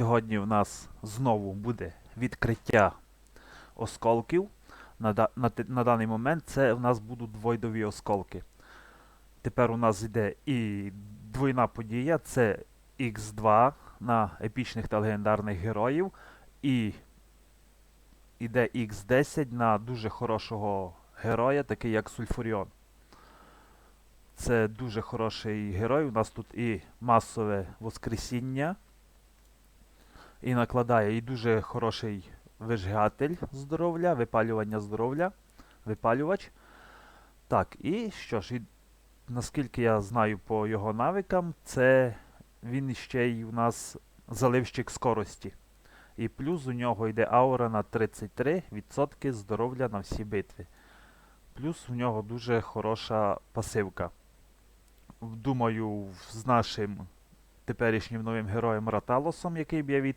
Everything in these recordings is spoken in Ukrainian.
Сьогодні в нас знову буде відкриття осколків. На, на, на даний момент це в нас будуть двойдові осколки. Тепер у нас йде і двойна подія це X2 на епічних та легендарних героїв. І іде X10 на дуже хорошого героя, такий як Сульфуріон. Це дуже хороший герой. У нас тут і масове воскресіння. І накладає і дуже хороший вижигатель здоров'я, випалювання здоров'я, випалювач. Так, і що ж, і, наскільки я знаю по його навикам, це він ще й у нас заливщик скорості. І плюс у нього йде аура на 33% здоров'я на всі битви. Плюс у нього дуже хороша пасивка. Думаю, з нашим теперішнім новим героєм Раталосом, який б'є від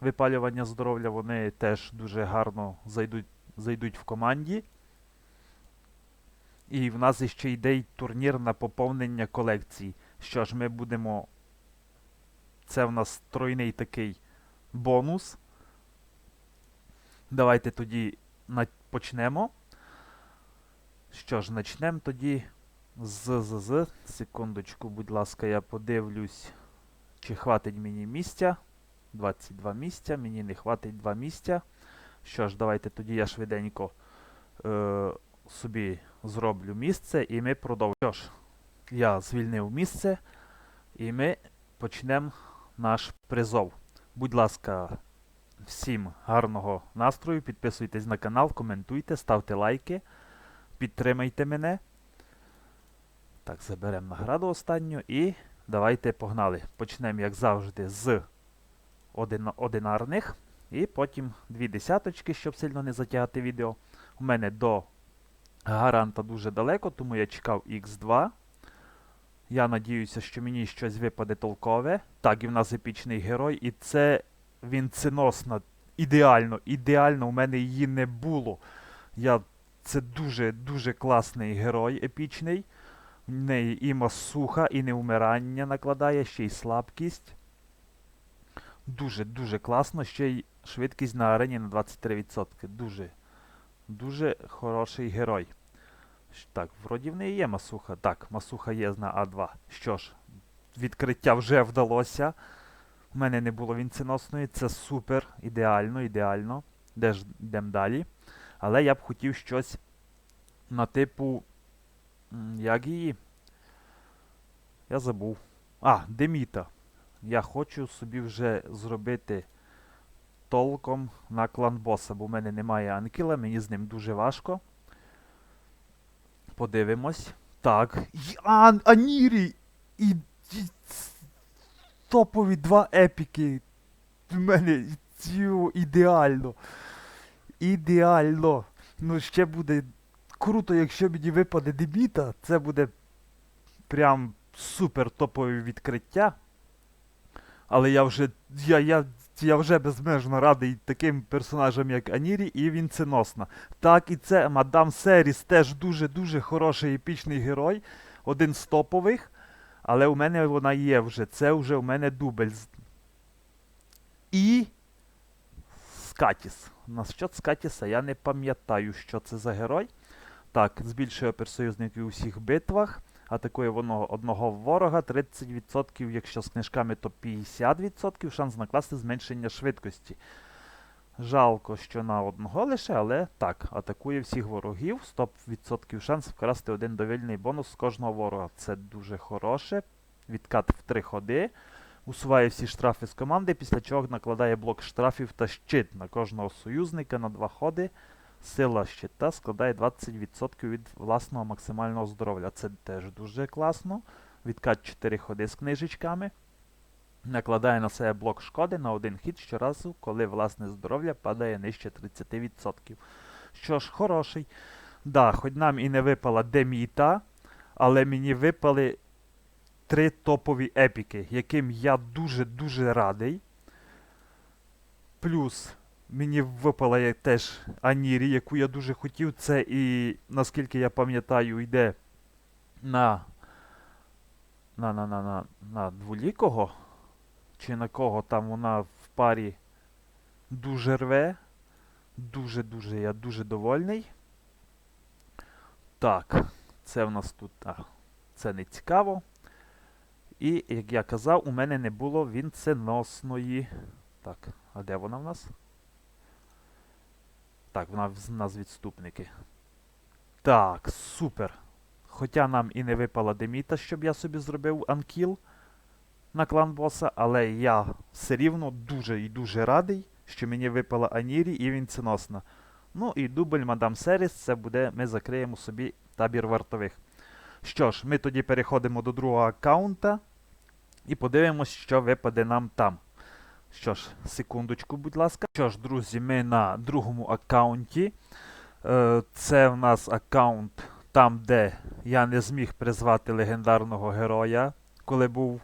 випалювання здоров'я, вони теж дуже гарно зайдуть, зайдуть в команді. І в нас ще йде й турнір на поповнення колекцій. Що ж, ми будемо. Це в нас тройний такий бонус. Давайте тоді почнемо. Що ж, почнемо тоді з, з, з. Секундочку, будь ласка, я подивлюсь, чи хватить мені місця. 22 місця, мені не хватить 2 місця. Що ж, давайте тоді я швиденько е, собі зроблю місце і ми продовжимо. Що ж, я звільнив місце і ми почнемо наш призов. Будь ласка, всім гарного настрою, підписуйтесь на канал, коментуйте, ставте лайки, підтримайте мене. Так, заберемо награду останню і давайте погнали. Почнемо, як завжди, з один- одинарних. І потім дві десяточки, щоб сильно не затягати відео. У мене до гаранта дуже далеко, тому я чекав X2. Я надіюся, що мені щось випаде толкове. Так, і в нас епічний герой, і це він циносна. Ідеально, ідеально, у мене її не було. Я... Це дуже-дуже класний герой епічний. В неї і масуха, і невмирання накладає, ще й слабкість. Дуже-дуже класно. Ще й швидкість на арені на 23%. Дуже, дуже хороший герой. Так, вроді в неї є масуха. Так, масуха є на А2. Що ж, відкриття вже вдалося. У мене не було вінценосної. Це супер, ідеально, ідеально. Де ж йдемо далі. Але я б хотів щось на типу. Як її? Я забув. А, Деміта. Я хочу собі вже зробити толком на клан боса, бо в мене немає анкіла, мені з ним дуже важко. Подивимось. Так. А, Анірі! І, і топові два епіки. В мене ідеально. Ідеально. Ну, ще буде круто, якщо мені випаде дебіта. Це буде прям супер топове відкриття. Але я вже. Я, я, я вже безмежно радий таким персонажам, як Анірі, і він ценосна. Так, і це Мадам Серіс теж дуже-дуже хороший епічний герой. Один з топових. Але у мене вона є вже. Це вже у мене дубль. І. Скатіс. На що Скатіса? Я не пам'ятаю, що це за герой. Так, збільшує оперсоюзників у всіх битвах. Атакує воно одного ворога 30%, якщо з книжками, то 50%. Шанс накласти зменшення швидкості. Жалко, що на одного лише, але так, атакує всіх ворогів. 100% шанс вкрасти один довільний бонус з кожного ворога. Це дуже хороше. Відкат в 3 ходи. Усуває всі штрафи з команди, після чого накладає блок штрафів та щит на кожного союзника на 2 ходи. Сила щита складає 20% від власного максимального здоров'я. Це теж дуже класно. Відкат 4 ходи з книжечками. Накладає на себе блок шкоди на один хід щоразу, коли власне здоров'я падає нижче 30%. Що ж, хороший. Да, хоч нам і не випала деміта, але мені випали три топові епіки, яким я дуже-дуже радий. Плюс мені випала є теж Анірі, яку я дуже хотів. Це і, наскільки я пам'ятаю, йде на. На, на, на, на, на дволікого. чи на кого там вона в парі дуже рве. Дуже-дуже я дуже довольний. Так, це в нас тут. А, це не цікаво. І, як я казав, у мене не було вінценосної. Так, а де вона в нас? Так, вона в нас відступники. Так, супер. Хоча нам і не випала деміта, щоб я собі зробив анкіл на клан боса, але я все рівно дуже і дуже радий, що мені випала Анірі і вінценосна. Ну і дубль Мадам Серіс, це буде, ми закриємо собі табір вартових. Що ж, ми тоді переходимо до другого аккаунта і подивимось, що випаде нам там. Що ж, секундочку, будь ласка. Що ж, друзі, ми на другому аккаунті. Е, Це в нас аккаунт там, де я не зміг призвати легендарного героя, коли був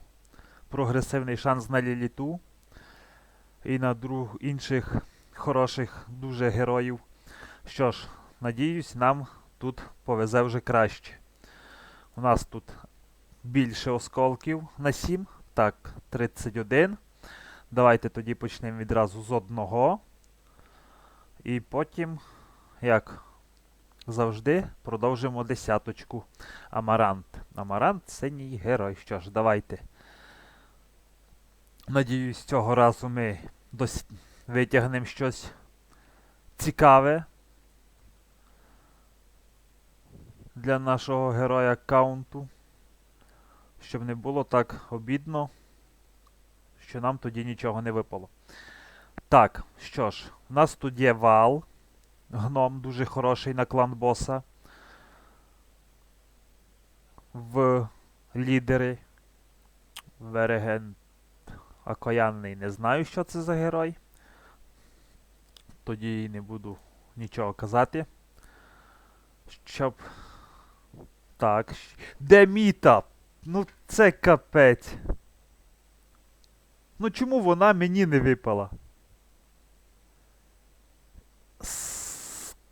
прогресивний шанс на ліліту. І на друг інших хороших дуже героїв. Що ж, надіюсь, нам тут повезе вже краще. У нас тут більше осколків на 7. Так, 31. Давайте тоді почнемо відразу з одного. І потім, як завжди, продовжимо десяточку. Амарант. Амарант синій герой. Що ж, давайте. Надіюсь, цього разу ми дос... витягнемо щось цікаве для нашого героя аккаунту. Щоб не було так обідно, що нам тоді нічого не випало. Так, що ж, у нас тут є вал. Гном дуже хороший на клан боса. В лідери. Вереген Окоянний не знаю, що це за герой. Тоді не буду нічого казати. Щоб. Так. щ- Де міта? Ну це капець. Ну чому вона мені не випала?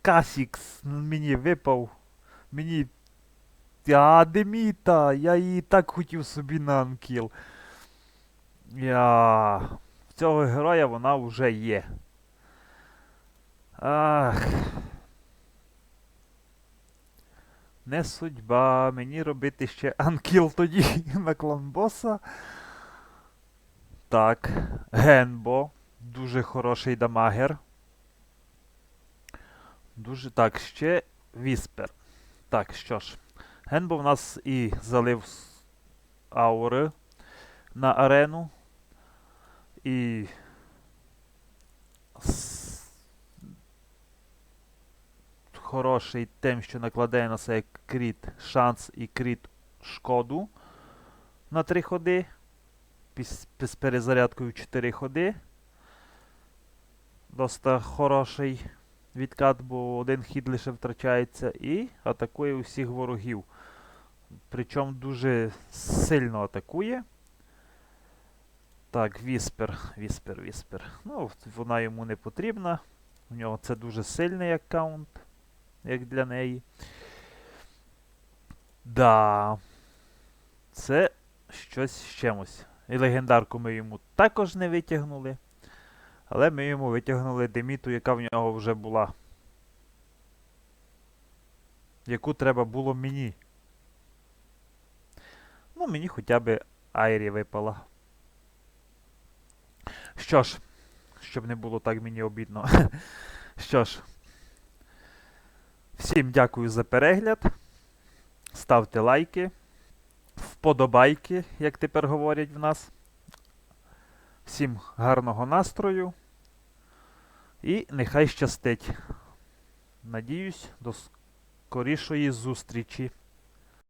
Касікс мені випав. Мені. А, Деміта! Я її так хотів собі на анкіл. Я... В цього героя вона вже є. Ах. Не судьба. Мені робити ще анкіл тоді на клан боса. Так. Генбо. Дуже хороший дамагер. Дуже так, ще Віспер. Так, що ж. Генбо в нас і залив аури на арену. І хороший тим, що накладає на себе кріт шанс і кріт шкоду на 3 ходи. З перезарядкою 4 ходи. Доста хороший відкат, бо один хід лише втрачається і атакує усіх ворогів. Причому дуже сильно атакує. Так, Віспер, Віспер, Віспер. Ну, вона йому не потрібна. У нього це дуже сильний аккаунт, як для неї. Да. Це щось з чимось. І легендарку ми йому також не витягнули. Але ми йому витягнули деміту, яка в нього вже була. Яку треба було мені. Ну, мені хоча б Айрі випала. Що ж, щоб не було так мені обідно. Що ж, всім дякую за перегляд. Ставте лайки, вподобайки, як тепер говорять в нас. Всім гарного настрою. І нехай щастить. Надіюсь, до скорішої зустрічі.